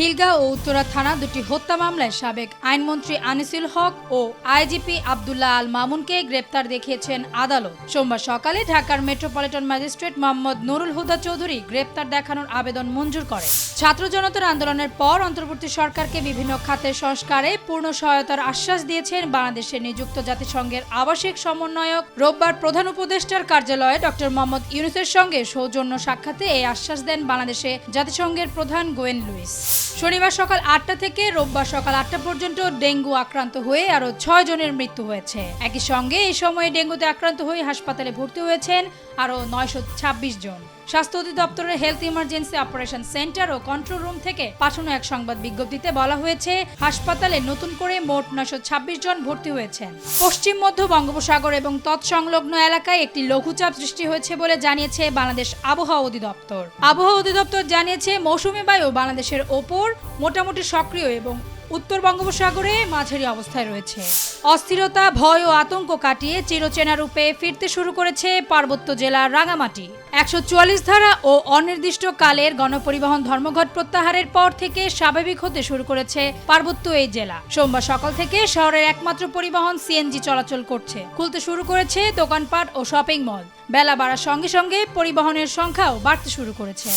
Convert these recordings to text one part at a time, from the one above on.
খিলগা ও উত্তরা থানা দুটি হত্যা মামলায় সাবেক আইনমন্ত্রী আনিসুল হক ও আইজিপি আবদুল্লাহ আল মামুনকে গ্রেপ্তার দেখিয়েছেন আদালত। সোমবার সকালে ঢাকার মেট্রোপলিটন ম্যাজিস্ট্রেট মোহাম্মদ নুরুল হুদা চৌধুরী গ্রেপ্তার দেখানোর আবেদন মঞ্জুর করেন। ছাত্র জনতার আন্দোলনের পর অন্তর্বর্তী সরকারকে বিভিন্ন খাতের সংস্কারে পূর্ণ সহায়তার আশ্বাস দিয়েছেন বাংলাদেশে নিযুক্ত জাতিসংঘের আবাসিক সমন্বয়ক। রোববার প্রধান উপদেষ্টার কার্যালয়ে ডক্টর মোহাম্মদ ইউনুসের সঙ্গে সৌজন্য সাক্ষাতে এই আশ্বাস দেন বাংলাদেশে জাতিসংঘের প্রধান গোয়েন লুইস। শনিবার সকাল আটটা থেকে রোববার সকাল আটটা পর্যন্ত ডেঙ্গু আক্রান্ত হয়ে আরও ছয় জনের মৃত্যু হয়েছে। একই সঙ্গে এই সময়ে ডেঙ্গুতে আক্রান্ত হয়ে হাসপাতালে ভর্তি হয়েছেন আরও নয়শো ছাব্বিশ জন। স্বাস্থ্য অধিদপ্তরের হেলথ ইমার্জেন্সি অপারেশন সেন্টার ও কন্ট্রোল রুম থেকে পাঠানো এক সংবাদ বিজ্ঞপ্তিতে বলা হয়েছে, হাসপাতালে নতুন করে মোট নয়শো ছাব্বিশ জন ভর্তি হয়েছেন। পশ্চিম, মধ্য বঙ্গোপসাগর এবং তৎসংলগ্ন এলাকায় একটি লঘুচাপ সৃষ্টি হয়েছে বলে জানিয়েছে বাংলাদেশ আবহাওয়া অধিদপ্তর। আবহাওয়া অধিদপ্তর জানিয়েছে, মৌসুমী বায়ু বাংলাদেশের ওপর মোটামুটি সক্রিয় এবং উত্তর বঙ্গোপসাগরে মাঝারি অবস্থায় রয়েছে। অস্থিরতা, ভয় ও আতঙ্ক কাটিয়ে চিরচেনা রূপে ফিরতে শুরু করেছে পার্বত্য জেলার রাঙামাটি। একশো চুয়াল্লিশ ধারা ও অনির্দিষ্টকালের গণপরিবহন ধর্মঘট প্রত্যাহারের পর থেকে স্বাভাবিক হতে শুরু করেছে পার্বত্য এই জেলা। সোমবার সকাল থেকে শহরের একমাত্র পরিবহন সিএনজি চলাচল করছে। খুলতে শুরু করেছে দোকানপাট ও শপিং মল। বেলা বাড়ার সঙ্গে সঙ্গে পরিবহনের সংখ্যাও বাড়তে শুরু করেছে।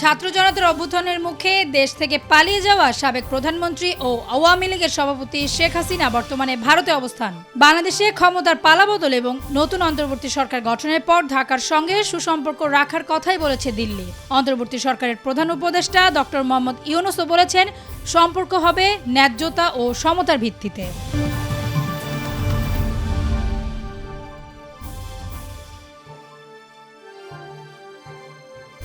ছাত্র জনতার অভ্যুত্থানের মুখে দেশ থেকে পালিয়ে যাওয়া সাবেক প্রধানমন্ত্রী ও আওয়ামী লীগের সভাপতি শেখ হাসিনা বর্তমানে ভারতে অবস্থান। বাংলাদেশে ক্ষমতার পালাবদল এবং নতুন অন্তর্বর্তী সরকার গঠনের পর ঢাকার সঙ্গে সুসম্পর্ক রাখার কথাই বলেছে দিল্লি। অন্তর্বর্তী সরকারের প্রধান উপদেষ্টা ডক্টর মোহাম্মদ ইউনুসও বলেছেন, সম্পর্ক হবে ন্যায্যতা ও সমতার ভিত্তিতে।